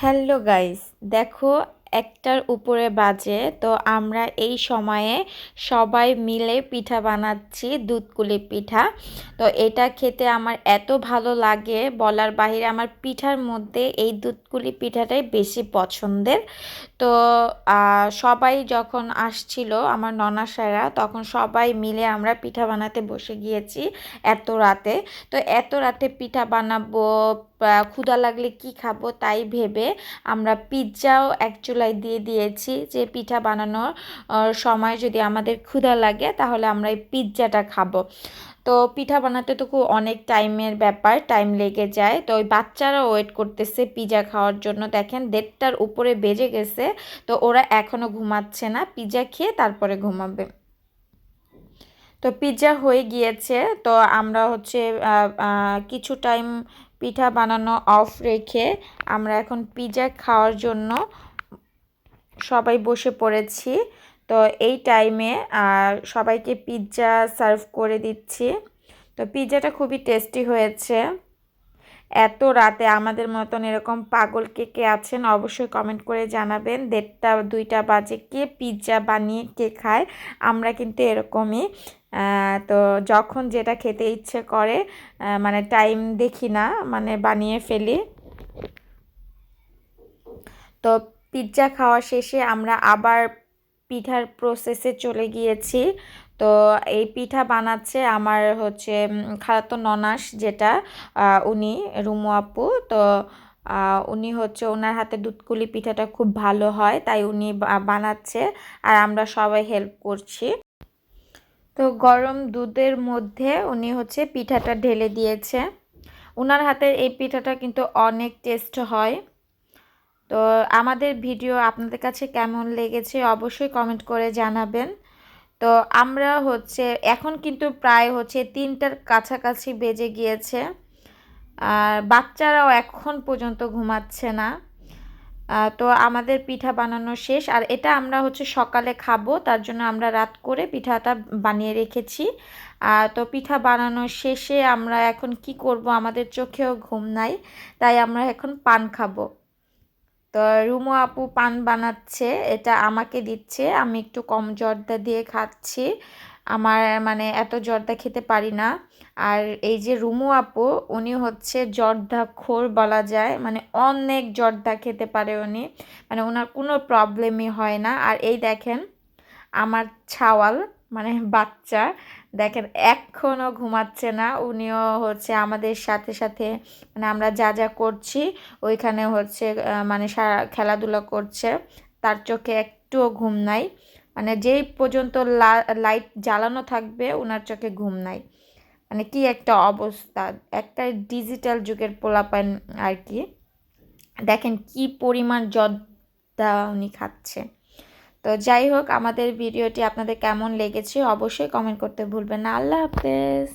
Hello guys দেখো একটার উপরে বাজে, তো আমরা এই সময়ে সবাই মিলে পিঠা বানাচ্ছি দুধকুলি পিঠা। তো এটা খেতে আমার এত ভালো লাগে, বলার বাহিরে আমার পিঠার মধ্যে এই দুধকুলি পিঠাটাই বেশি পছন্দের। তো সবাই যখন আসছিল, আমার ননাসারা তখন সবাই মিলে আমরা পিঠা বানাতে বসে গিয়েছি এত রাতে। তো এত রাতে পিঠা বানাবো ক্ষুধা লাগলে কি খাব তাই ভেবে আমরা পিৎজাও এক চুলায় দিয়ে দিয়েছি যে পিঠা বানানোর সময় যদি আমাদের ক্ষুধা লাগে তাহলে আমরা এই পিৎজাটা খাব। তো পিঠা বানাতে তো খুব অনেক টাইমের ব্যাপার, টাইম লেগে যায়। তো ওই বাচ্চারা ওয়েট করতেছে পিজা খাওয়ার জন্য। দেখেন দেড়টার উপরে বেজে গেছে, তো ওরা এখনও ঘুমাচ্ছে না। পিজা খেয়ে তারপরে ঘুমাবে। তো পিৎজা হয়ে গিয়েছে, তো আমরা হচ্ছে কিছু টাইম পিঠা বানানো অফ রেখে আমরা এখন পিৎজা খাওয়ার জন্য সবাই বসে পড়েছি। তো এই টাইমে সবাইকে পিৎজা সার্ভ করে দিচ্ছি। তো পিৎজাটা খুবই টেস্টি হয়েছে। এত রাতে আমাদের মতন এরকম পাগল কে কে আছেন অবশ্যই কমেন্ট করে জানাবেন। দেড়টা, দুইটা বাজে কে পিৎজা বানিয়ে, কে খায়, আমরা কিন্তু এরকমই। তো যখন যেটা খেতে ইচ্ছে করে মানে টাইম দেখি না মানে বানিয়ে ফেলি। তো পিৎজা খাওয়া শেষে আমরা আবার পিঠার প্রসেসে চলে গিয়েছি। তো এই পিঠা বানাচ্ছে আমার হচ্ছে খালাতো ননাস যেটা উনি, রুমু আপু। তো উনি হচ্ছে ওনার হাতে দুধকুলি পিঠাটা খুব ভালো হয়, তাই উনি বানাচ্ছে আর আমরা সবাই হেল্প করছি। তো গরম দুধের মধ্যে উনি হচ্ছে পিঠাটা ঢেলে দিয়েছে। ওনার হাতের এই পিঠাটা কিন্তু অনেক টেস্ট হয়। তো আমাদের ভিডিও আপনাদের কাছে কেমন লেগেছে অবশ্যই কমেন্ট করে জানাবেন। তো আমরা হচ্ছে, এখন কিন্তু প্রায় হচ্ছে তিনটার কাছাকাছি বেজে গিয়েছে। আর বাচ্চারাও এখন পর্যন্ত ঘুমাচ্ছে না। তো আমাদের পিঠা বানানো শেষ। আর এটা আমরা হচ্ছে সকালে খাব, তার জন্য আমরা রাত করে পিঠাটা বানিয়ে রেখেছি। তো পিঠা বানানো শেষে আমরা এখন কি করব? আমাদের চোখেও ঘুম নাই, তাই আমরা এখন পান খাব। তো রুমু আপু পান বানাচ্ছে, এটা আমাকে দিচ্ছে, আমি একটু কম জর্দা দিয়ে খাচ্ছি। আমার মানে এত জর্দা খেতে পারি না। আর এই যে রুমু আপু, উনি হচ্ছে জর্দা খোর বলা যায় মানে অনেক জর্দা খেতে পারে উনি মানে ওনার কোনো প্রবলেমই হয় না। আর এই দেখেন, আমার ছাওয়াল মানে বাচ্চা দেখেন এখনও ঘুমাচ্ছে না। উনিও হচ্ছে আমাদের সাথে সাথে মানে আমরা যা যা করছি, ওইখানে হচ্ছে মানে সারা খেলাধুলা করছে। তার চোখে একটুও ঘুম নাই। মানে যেই পর্যন্ত লাইট জ্বালানো থাকবে ওনার চোখে ঘুম নাই। মানে কি একটা অবস্থা, একটা ডিজিটাল যুগের পোলাপান আর কি। দেখেন কি পরিমাণ জর্দা উনি খাচ্ছে। তো যাই হোক, আমাদের ভিডিওটি আপনাদের কেমন লেগেছে অবশ্যই কমেন্ট করতে ভুলবেন না। আল্লাহ হাফেজ।